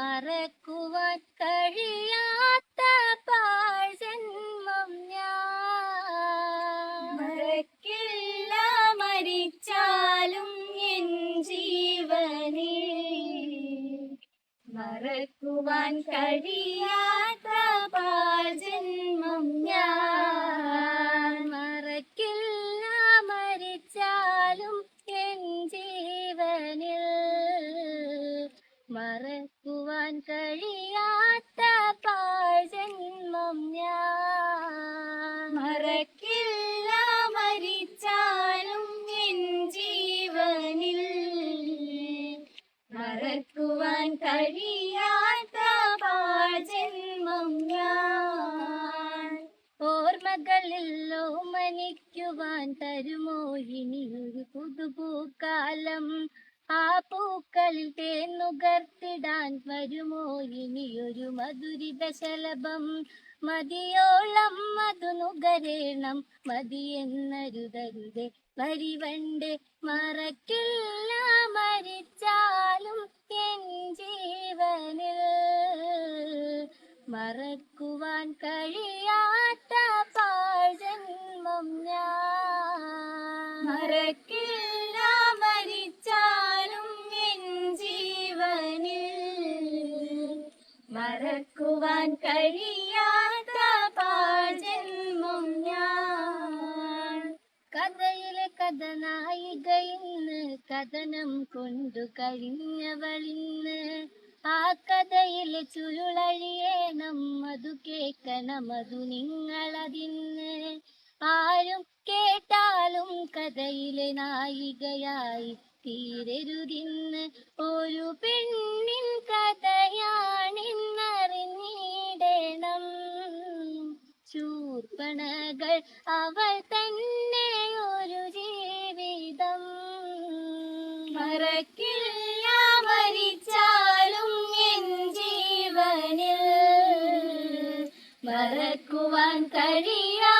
മറക്കുവാൻ കഴിയാത്ത പാഴ്ജന്മം ഞാൻ. മരിച്ചാലും എൻ ജീവനിൽ. മറക്കുവാൻ കഴിയാത്ത പാഴ്ജന്മം ഞാൻ. മറക്കുവാൻ കഴിയാത്ത പാഴ്ജന്മം ഞാൻ. മറക്കില്ല മരിച്ചാലും എൻ ജീവനിൽ. മറക്കുവാൻ കഴിയാത്ത പാഴ്ജന്മം ഞാൻ. ഓർമ്മകളിൽ ഓമനിക്കുവാൻ തരുമോ? ഒരു പുതുപൂക്കാലം ആ പൂക്കളിൽ തേന്നുകർത്തിടാൻ വരുമോ? ഇനിയൊരു മധുരിത ശലഭം. മതിയോളം മധു നുകരേണം. മതിയെന്നരുതരുതേ വരിവണ്ട്. മറക്കില്ല മരിച്ചാലും എൻ ജീവനിൽ. മറക്കുവാൻ കഴിയാത്ത പാഴ്ജന്മം ഞാൻ. മറക്കില്ല മറക്കുവാൻ കഴിയാത്ത പാജന്മം ഞാൻ. കഥയിലെ കഥ നായിക ഇന്ന് കഥനം കൊണ്ടു കഴിഞ്ഞവളിന്ന് ആ കഥയിലെ ചുരുളഴിയേണം അതു കേക്കണമതു നിങ്ങളതിന്ന്. ആരും കേട്ടാലും കഥയിലെ നായികയായി തീരരുതിന്ന്. ഒരു പെണ്ണിൻ ശൂർപ്പണകൾ അവൾ തന്നെ ഒരു ജീവിതം. മറക്കില്ല മരിച്ചാലും എൻ ജീവനിൽ മറക്കുവാൻ കഴിയാ